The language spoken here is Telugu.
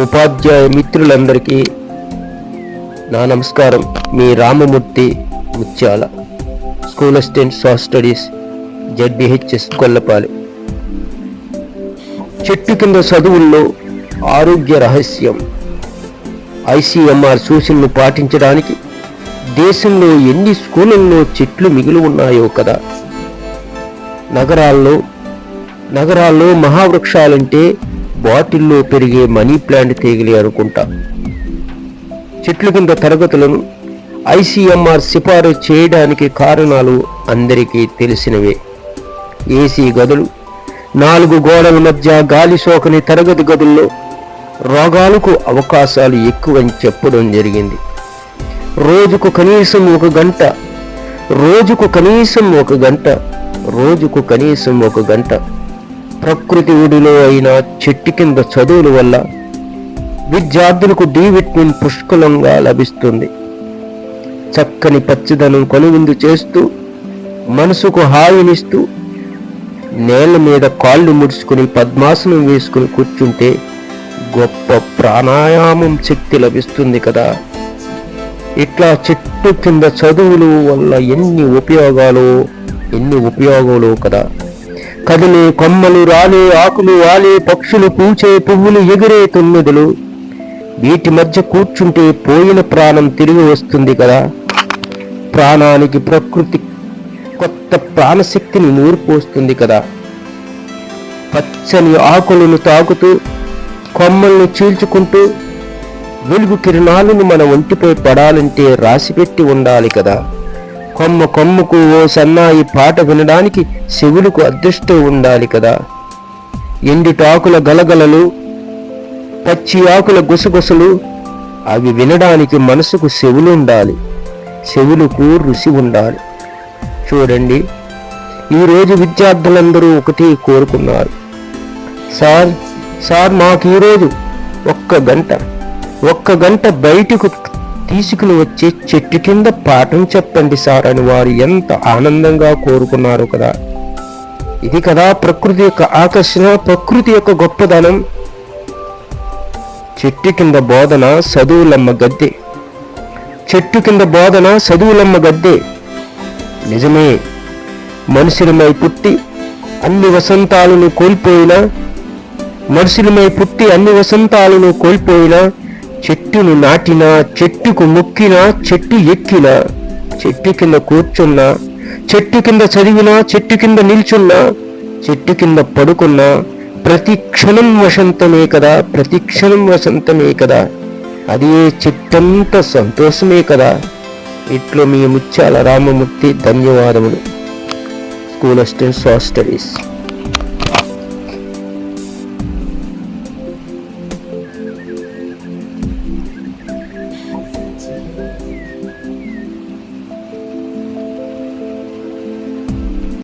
ఉపాధ్యాయ మిత్రులందరికీ నా నమస్కారం. మీ Ramamurthy Muthyala school assistant social studies ZPHS Kollapali. చెట్టు కింద చదువుల్లో ఆరోగ్య రహస్యం. ఐసీఎంఆర్ సూచనలు పాటించడానికి దేశంలో ఎన్ని స్కూళ్ళల్లో చెట్లు మిగిలి ఉన్నాయో కదా. నగరాల్లో నగరాల్లో మహావృక్షాలంటే బాటిల్లో పెరిగే మనీ ప్లాంట్ తీగలి అనుకుంటా. చెట్ల కింద తరగతులను ఐసీఎంఆర్ సిఫారసు చేయడానికి కారణాలు అందరికీ తెలిసినవే. ఏసీ గదులు నాలుగు గోడల మధ్య గాలి సోకని తరగతి గదుల్లో రోగాలకు అవకాశాలు ఎక్కువని చెప్పడం జరిగింది. రోజుకు కనీసం ఒక గంట రోజుకు కనీసం ఒక గంట రోజుకు కనీసం ఒక గంట ప్రకృతి ఊడిలో అయిన చెట్టు కింద చదువుల వల్ల విద్యార్థులకు డి విటమిన్ పుష్కలంగా లభిస్తుంది. చక్కని పచ్చదనం కొనువిందు చేస్తూ మనసుకు హాయినిస్తూ నేల మీద కాళ్ళు ముడుచుకుని పద్మాసనం వేసుకుని కూర్చుంటే గొప్ప ప్రాణాయామం శక్తి లభిస్తుంది కదా. ఇట్లా చెట్టు కింద చదువులు వల్ల ఎన్ని ఉపయోగాలు ఎన్ని ఉపయోగాలు కదా. కదిలే కొమ్మలు రాలే ఆకులు వాలే పక్షులు పూచే పువ్వులు ఎగిరే తొమ్మిదులు. వీటి మధ్య కూర్చుంటే పోయిన ప్రాణం తిరిగి వస్తుంది కదా. ప్రాణానికి ప్రకృతి కొత్త ప్రాణశక్తిని నూరిపోస్తుంది కదా. పచ్చని ఆకులను తాకుతూ కొమ్మల్ని చీల్చుకుంటూ వెలుగు కిరణాలను మన ఒంటిపై పడాలంటే రాసిపెట్టి ఉండాలి కదా. కొమ్మ కొమ్మకు ఓ సన్నాయి పాట వినడానికి శివులకు అదృష్టం ఉండాలి కదా. ఎండిటాకుల గలగలలు పచ్చి ఆకుల గుసగుసలు అవి వినడానికి మనసుకు చెవులు ఉండాలి. చెవులకు రుచి ఉండాలి. చూడండి ఈరోజు విద్యార్థులందరూ ఒకటి కోరుకున్నారు. సార్ సార్ మాకు ఈరోజు ఒక్క గంట ఒక్క గంట బయటకు తీసుకుని వచ్చి చెట్టు కింద పాఠం చెప్పండి సార్ అని వారు ఎంత ఆనందంగా కోరుకున్నారు కదా. ఇది కదా ప్రకృతి యొక్క ఆకర్షణ ప్రకృతి యొక్క గొప్పదనం. చెట్టు కింద బోధన చదువులమ్మ గద్దె. చెట్టు కింద బోధన చదువులమ్మ గద్దె. నిజమే మనుషులమై పుట్టి అన్ని వసంతాలను కోల్పోయినా మనుషులమై పుట్టి అన్ని వసంతాలను కోల్పోయినా చెట్టును నాటినా చెట్టుకు మొక్కినా చెట్టు ఎక్కినా చెట్టు కింద కూర్చున్నా చెట్టు కింద చదివినా చెట్టు కింద నిల్చున్నా చెట్టు కింద పడుకున్నా ప్రతి క్షణం వసంతమే కదా ప్రతి క్షణం వసంతమే కదా. అదే చెట్టంత సంతోషమే కదా. ఇట్లో మీ ముత్యాల రామమూర్తి ధన్యవాదములు. School assistant studies